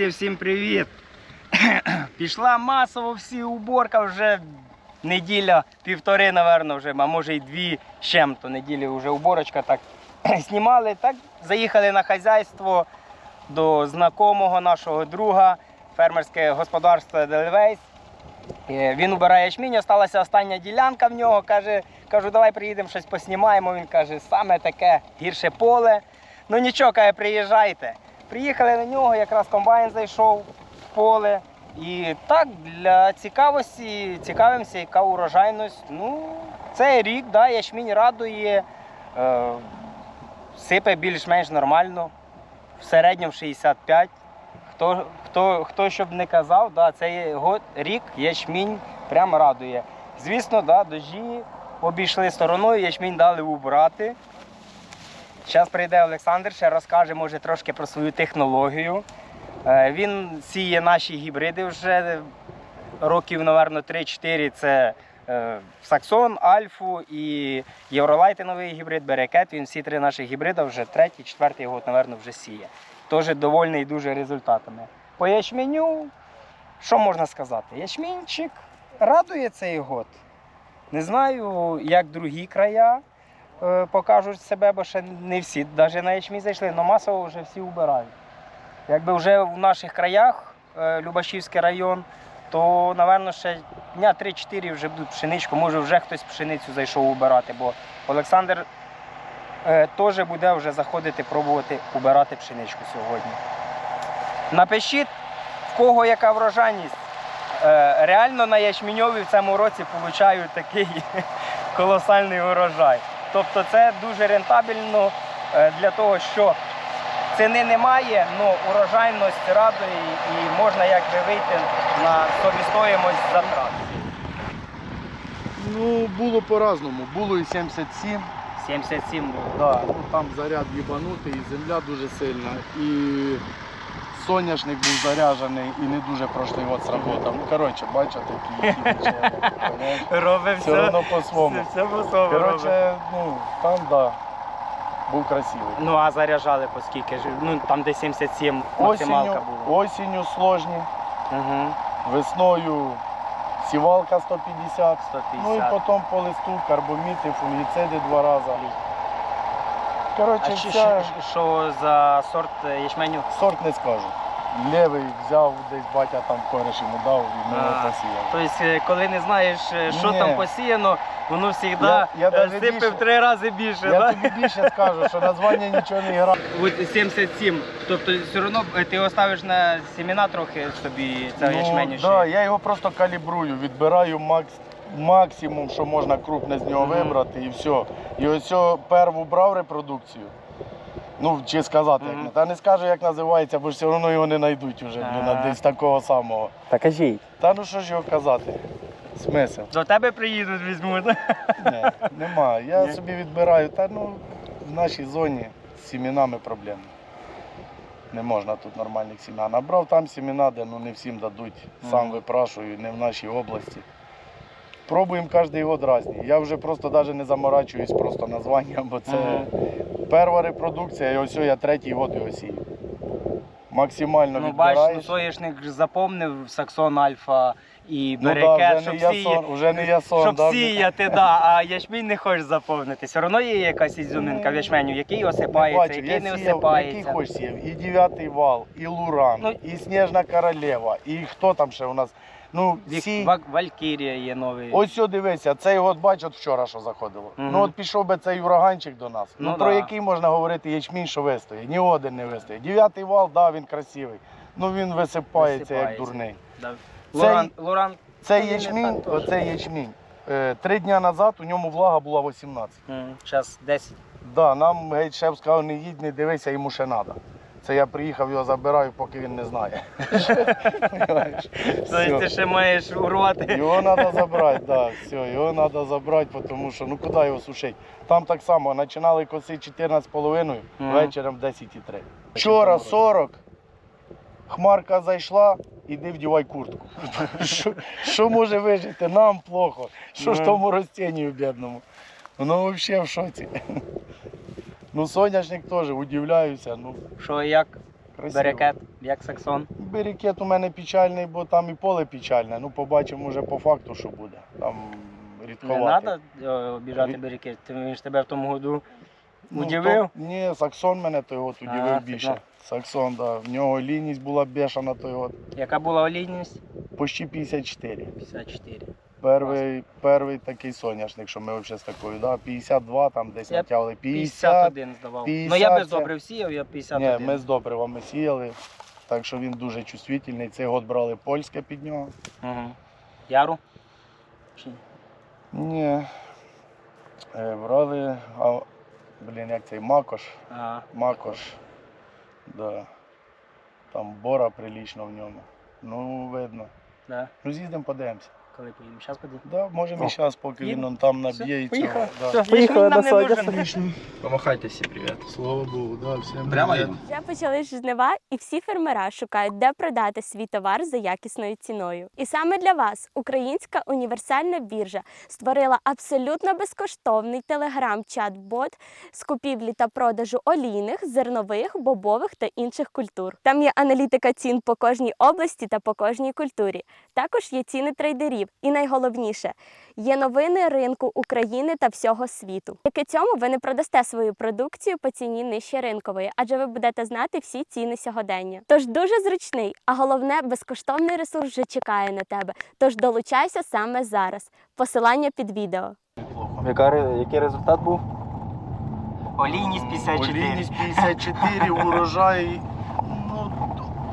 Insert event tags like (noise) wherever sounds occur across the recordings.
Друзі, всім привіт! (clears throat) Пішла масово всі уборка вже неділя, півтори, напевно, вже, а може й дві з чим-то неділі вже уборочка так (clears throat) знімали. Так заїхали на хазяйство до знакомого нашого друга, фермерське господарство Дельвейс. Е, Він убирає ячмінь, осталася остання ділянка в нього. Каже, кажу, давай приїдемо щось поснімаємо. Він каже, саме таке гірше поле. Ну нічого, каже, приїжджайте. Приїхали на нього, якраз комбайн зайшов в поле. І так, для цікавості, цікавимося, яка урожайність. Ну, цей рік, да, ячмінь радує, е, сипе більш-менш нормально, в середньому 65. Хто, хто, хто щоб не казав, да, цей год, рік ячмінь прямо радує. Звісно, да, дожі обійшли стороною, ячмінь дали убрати. Зараз прийде Олександр, ще розкаже, може, трошки про свою технологію. Е, Він сіє наші гібриди вже років, напевно, 3-4. Це е, Саксон, Альфу і Євролайти новий гібрид, Берекет. Він всі три наші гібриди вже третій, четвертий год, напевно, вже сіє. Теж довольний дуже результатами. По ячменю, що можна сказати? Ячмінчик радує цей год. Не знаю, як другі края е, покажуть себе, бо ще не всі навіть на ячмінь зайшли, але масово вже всі убирають. Якби вже в наших краях, е, Любашівський район, то, напевно, ще дня 3-4 вже будуть пшеничку. Може, вже хтось пшеницю зайшов убирати, бо Олександр е, теж буде вже заходити пробувати убирати пшеничку сьогодні. Напишіть, в кого яка врожайність. Е, реально на ячміньові в цьому році получають такий (laughs) колосальний урожай. Тобто це дуже рентабельно е, для того, що ціни немає, але урожайність радує і можна якби вийти на собістоїмость затрат. Ну, було по-разному. Було і 77. 77 було. Да, ну, там заряд їбанутий, і земля дуже сильна. І соняшник був заряджений і не дуже прошлий год сработав. Ну, коротше, бачите, який? Робив Все одно по-своєму. все, по-своєму. Коротше, ну, там, да, був красивий. Ну а заряджали по скільки ж? Ну там де 77 максималка була. осінню сложні, Угу. весною сівалка 150. 150. Ну і потім по листу карбоміти, фунгіциди два рази. Коротше, А що, вся... що, за сорт е, ячменю? Сорт не скажу. Левий взяв, десь батя там кореш йому дав і ми А. його посіяли. Тобто, е, коли не знаєш, е, що Ні. там посіяно, воно завжди Я- я даже сипе більше- в три рази більше. Я да? тобі більше скажу, що названня нічого не грає. (laughs) От 77. Тобто все одно е, ти його ставиш на семена трохи собі це ячменю. ще. Ну, да, я його просто калібрую, відбираю макс, максимум, що можна крупне з нього вибрати, і все. І ось перву брав репродукцію. Ну, чи сказати, як Та не скажу, як називається, бо ж все одно його не знайдуть вже, блін, десь такого самого. Та кажіть. Та ну що ж його казати? Смисл? До тебе приїдуть, візьмуть. Ні, нема. Я Ні? собі відбираю. Та ну в нашій зоні з сімінами проблем. Не можна тут нормальних сім'ян. Набрав там сімена, де ну не всім дадуть. Сам випрашую, не в нашій області. Пробуємо кожен рік різні. Я вже просто навіть не заморачуюсь просто названням, бо це ага. перша репродукція, і ось я третій год його сію. Максимально Ну, бачиш, ну, відбираєш. соняшник ж запомнив Саксон Альфа і Ну, да, вже не щоб, сіє, ясон, вже не ясон, щоб да, сіяти, да, а ячмінь не хочеш заповнити. Все одно є якась ізюминка в ячменю, який осипається, Бачив, який не я сіяв, який осипається. хоч сіяв, і дев'ятий вал, і Луран, Ну, і Сніжна королева, і хто там ще у нас. Ну, Вік- всі... Ва- Валькірія є новий. Ось сьо дивися, цей год бач, от вчора що заходило. Мгм. Ну от пішов би цей ураганчик до нас. Ну, Ну, про да. який можна говорити ячмінь, що вистоїть? Ні один не вистоїть. Дев'ятий вал, да, він красивий. Ну він висипається, як Висипається. дурний. Да. Цей- Лоран, Лоран Цей Ну, він не ячмінь, так оцей ячмінь. Е, три дня назад у ньому влага була 18. зараз 10. Да, нам геть шеф сказав, не їдь, не дивися, йому ще треба. Це я приїхав, його забираю, поки він не знає. Тобто ти Все. ще маєш урвати. Його треба забрати, да, все, його треба забрати, тому що ну куди його сушити? Там так само починали косити 14,5, Мгм. вечором 10,3. Вчора 40, хмарка зайшла, іди вдівай куртку. Що- Що може вижити? Нам плохо. Що ж Ну. тому ростенню бідному? Воно взагалі в шоці. Ну, соняшник теж, удивляюся. Ну, Що як? красиво. Берекет, як саксон. Берекет у мене печальний, бо там і поле печальне. Ну, побачимо вже по факту, що буде. Там Не треба обіжати берекет. Ти- Він ж тебе в тому году Ну, удивив. то- ні, Саксон мене той год удивив А, більше. Саксон. Саксон, да. В нього лінність була бешена той год. Яка була олійність? Почти 54. 54. Перший, перший такий соняшник, що ми взагалі з такою, да? 52 там десь Я натягли. 50. 51 здавав. 50 ну я без добрив сіяв, я 51. Ні, ми з добривами сіяли. Так що він дуже чувствительний. Цей год брали польське під нього. Угу. Яру? Чи ні? Е, брали, блін, як цей макош. Ага. Макош. Да. Там бора прилічно в ньому. Ну, видно. Да. Ну, з'їздимо, подивимося. Коли поїдемо? Зараз подивимо. Да, можемо О. і зараз, поки він он там Все, наб'є і поїхали. цього. Да. Все, Поїхали нам не Помахайте всі привіт. Слава Богу, да, всім Прямо привіт. Вже почали жнива, і всі фермера шукають, де продати свій товар за якісною ціною. І саме для вас українська універсальна біржа створила абсолютно безкоштовний телеграм-чат-бот з купівлі та продажу олійних, зернових, бобових та інших культур. Там є аналітика цін по кожній області та по кожній культурі. Також є ціни трейдерів. І найголовніше є новини ринку України та всього світу. Яке цьому ви не продасте свою продукцію по ціні нижче ринкової, адже ви будете знати всі ціни сьогодення. Тож дуже зручний, а головне, безкоштовний ресурс вже чекає на тебе. Тож долучайся саме зараз. Посилання під відео. який результат був? Олійність 54. Олійність 54, (laughs) урожай,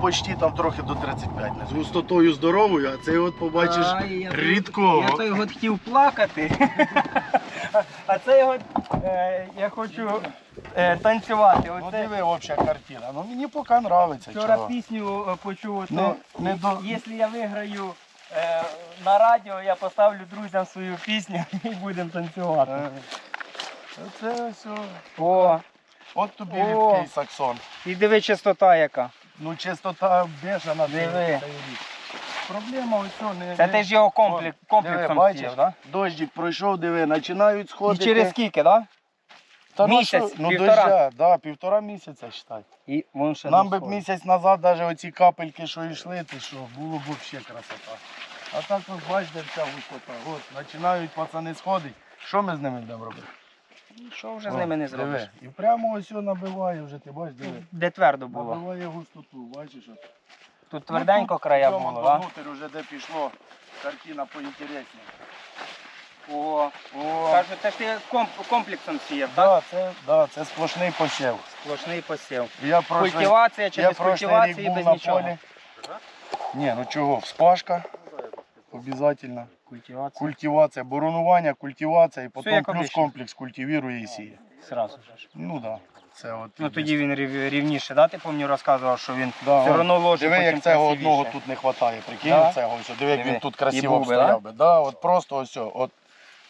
почти там трохи до 35. З густотою здоровою, а цей от побачиш Ай, я той- рідкого. Я той год хотів плакати. (laughs) А цей год е, я хочу е, танцювати. Ну диви обща картина. Ну мені поки нравиться. вчора чого. пісню е, почув, не до- якщо я виграю е, на радіо, я поставлю друзям свою пісню (laughs) і будемо танцювати. Е, Це все. О, От тобі О. рідкий саксон. і диви чистота яка. Ну чистота бешена. Диви. Проблема ось цього не. Це не- ти ж його комплек, Диви, комплексом бачиш, так? дощик пройшов, диви, починають І сходити. через скільки, так? Та ну місяць, ну півтора? дождя, да, півтора місяця считай. І вон ще Нам би місяць назад навіть оці капельки, що йшли, ти що, було б взагалі красота. А так ось бачите, вся густота. От, починають пацани сходити. Що ми з ними будемо робити? Що вже з ними не диви. зробиш? І прямо ось його набиває вже, ти бачиш, диви. Де твердо було. Набиває густоту, бачиш? от. Тут тверденько Ну, тут края було, так? внутрі вже де пішло, картина поінтересніше. О, О, кажу, це ж ти комп- комплексом сіяв, так? да, це, да, це сплошний посів. Сплошний посів. Я прошлий, Культивація чи я без прошлий культивації, був без на нічого? полі. Ні, ну чого, вспашка. Обязательно. Культивація. Культивація, боронування, культивація і потім як плюс обично. комплекс культивірує і сіє. Сразу ж. Ну так. Да. Це от Ну тоді він рів- рівніше, да? Ти пам'ятаю, розказував, що він Да, все одно ложить Диви, потім як цього красивіше. одного тут не вистачає. Прикинь, Да? цього ось. Диви, як Диви. він тут І красиво був би, стояв би. Да? От просто ось, от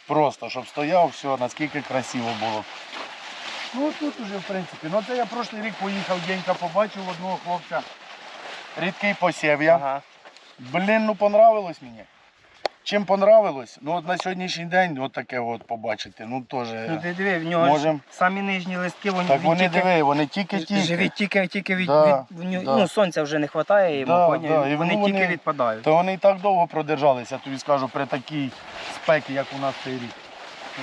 просто, щоб стояв, все, наскільки красиво було. Ну тут уже, в принципі. Ну це я прошлий рік поїхав, денька побачив одного хлопця. Рідкий посів я. Ага. Блін, ну понравилось мені. Чим понравилось? Ну от на сьогоднішній день от таке от побачити. Ну теж. Ну ти диви, в нього Можем. самі нижні листки, вони, Так вони тільки, диви, вони тільки-тільки. живі тільки, тільки від, Да, від, в нього- да. ну, сонця вже не вистачає Да, да, і вони ну, тільки вони- відпадають. То вони і так довго продержалися, тобі скажу, при такій спекі, як у нас цей рік.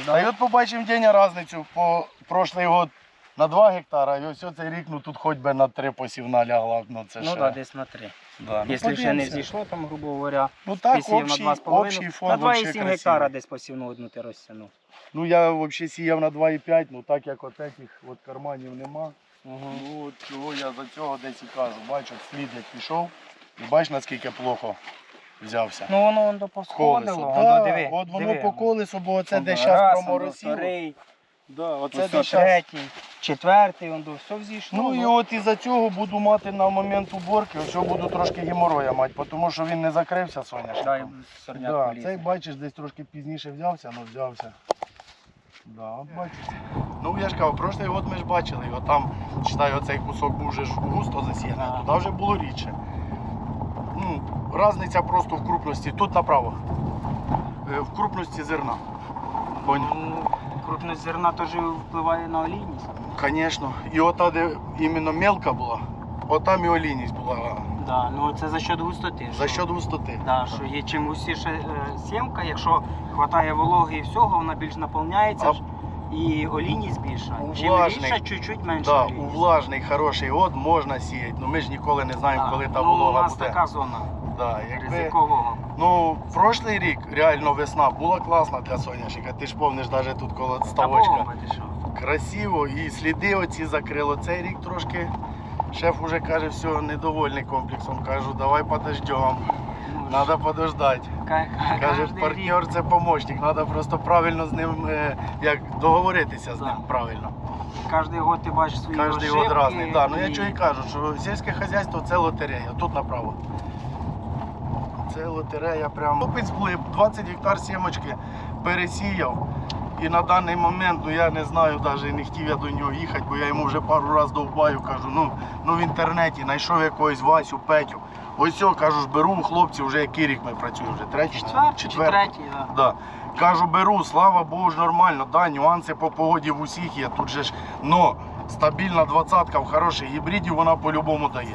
Та й от побачимо день різницю по прошлий год на 2 гектара, і ось цей рік, ну тут хоч би на 3 посівна лягла. Ну це Ну ще. да, десь на три. Да, ну, Якщо ще не зійшло, там, грубо говоря, Ну так, посів на 2,5, общий фон на 2,7 гектара десь посівну одну ти розтягнув. Ну я взагалі сіяв на 2,5, ну так як от таких от карманів нема. Угу. Ну от чого я за цього десь і кажу. От слід як пішов, і бачиш наскільки плохо взявся. Ну воно воно посходило, Да, воно диви. от воно диви. по колесу, бо оце де Раз, зараз воно проморосило. Да, оце ось де то щас третій, четвертий, воно все взійшло. Ну і от із-за цього буду мати на момент уборки, ось буду трошки геморроя мати, тому що він не закрився Дай соняшником. сорняк Да, поліз. цей бачиш, десь трошки пізніше взявся, ну взявся. Да, от бачиш. Ну я ж кажу, прошлий год ми ж бачили його, там, читай, оцей кусок був вже ж густо засіяний, Ага. а туди вже було рідше. Ну, Разниця просто в крупності. Тут направо. Е, В крупності зерна. Поняв? Ну, крупність зерна теж впливає на олійність. Звісно. І ота, де іменно мелка була, отам і олійність була. Да, ну це за счет густоти. За що- счет густоти. Да, що є чим густіше е, сімка, якщо хватає вологи і всього, вона більш наповняється А- ж, і олійність більша. Чим влажний- рідша, чуть-чуть менше Да, у влажний хороший год можна сіяти, але ми ж ніколи не знаємо, Да. коли та ну, у волога нас буде. така зона Да, якби... ризикового. Ну, прошлий рік реально весна була класна для соняшника. Ти ж помниш навіть тут коло ставочка. що? Красиво і сліди оці закрило. Цей рік трошки шеф уже каже, все, недовольний комплексом. Кажу, давай подождем. Надо подождати. Каже, партнер це помощник, треба просто правильно з ним е, як договоритися з ним правильно. рік, год ти бачиш свої ошибки, год різний. Да, ну я чого і кажу, що сільське хазяйство це лотерея. Тут направо. Це лотерея прям. Хлопець плив, 20 гектар сімочки пересіяв. І на даний момент, ну я не знаю, навіть не хотів я до нього їхати, бо я йому вже пару разів довбаю, кажу, ну, ну в інтернеті знайшов якогось Васю, Петю. Ось цього, кажу, ж беру хлопці, вже який рік ми працюємо, вже третій, Четвертий чи третій, да. Да. Кажу, беру, слава Богу, ж нормально. Да, нюанси по погоді в усіх є. Тут же ж, но стабільна двадцятка в хороших гібридів вона по-любому дає.